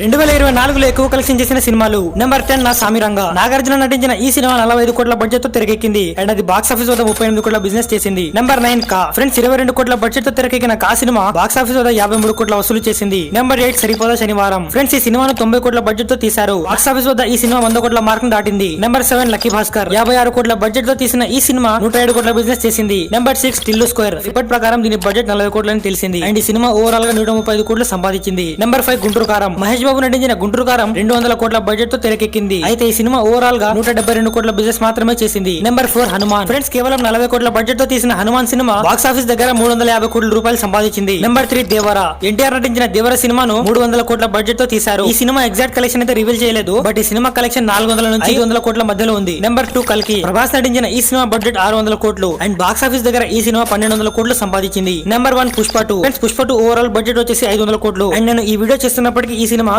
రెండు వేల ఇరవై నాలుగులో ఎక్కువ కలెక్షన్ చేసిన సినిమాలు నెంబర్ టెన్ నా సామిరంగా. నాగార్జున నటించిన ఈ సినిమా నలభై ఐదు కోట్ల బడ్జెట్తో తెరకెక్కింది. అండ్ అది బాక్స్ ఆఫీస్ వద్ద ముప్పై ఎనిమిది కోట్ల బిజినెస్ చేసింది. నెంబర్ నైన్ కా. ఫ్రెండ్స్ ఇరవై రెండు కోట్ల బడ్జెట్తో తెరకెక్కిన కా సినిమా బాక్స్ ఆఫీస్ వద్ద యాభై మూడు కోట్ల వసూలు చేసింది. నెంబర్ ఎయిట్ సరిపోదా శనివారం. ఫ్రెండ్స్ ఈ సినిమాను తొంభై కోట్ల బడ్జెట్తో తీశారు. బాక్స్ ఆఫీస్ వద్ద ఈ సినిమా వంద కోట్ల మార్క్ దాటింది. నెంబర్ సెవెన్ లక్కీ భాస్కర్ యాభై ఆరు కోట్ల బడ్జెట్తో తీసిన ఈ సినిమా నూట ఏడు కోట్ల బిజినెస్ చేసింది. Number six Tillu square report ప్రకారం దీని బడ్జెట్ నలభై కోట్లని తెలిసింది. అండ్ ఈ సినిమా ఓవరాల్గా నూట ముప్పై ఐదు కోట్లు సంపాదించింది. నెంబర్ ఫైవ్ గుంటూరు కారం. మహేష్ బాబు నటించిన గుంటూరు కారం రెండు వందల కోట్ల బడ్జెట్తో తెరకెక్కింది. అయితే ఈ సినిమా ఓవరాల్గా నూట డెబ్బై రెండు కోట్ల బిజినెస్ మాత్రమే చేసింది. Number four Hanuman. ఫ్రెండ్స్ కేవలం నలభై కోట్ల బడ్జెట్తో తీసిన హనుమాన్ సినిమా బాక్స్ ఆఫీస్ దగ్గర మూడు వందల యాభై కోట్ల రూపాయలు సంపాదించింది. Number three Devara. ఎన్టీఆర్ నటించిన దేవర సినిమాను మూడు వందల కోట్ల బడ్జెట్తో తీశారు. ఈ సినిమా ఎగ్జాక్ట్ కలెక్షన్ అయితే రివీల్ చేయలేదు బట్ ఈ సినిమా కలెక్షన్ నాలుగు వందల నుంచి ఐదు వందల కోట్ల మధ్యలో ఉంది. నెంబర్ టూ కల్కి. ప్రభాస్ నటించిన ఈ సినిమా బడ్జెట్ ఆరు వందల కోట్లు అండ్ బాక్స్ ఆఫీస్ దగ్గర ఈ సినిమా పన్నెండు వందల కోట్లు సంపాదించింది. Number one Pushpa two friends Pushpa two overall budget వచ్చేసి ఐదు వందల కోట్లు అండ్ నేను ఈ వీడియో చేస్తున్నప్పటికీ ఈ సినిమా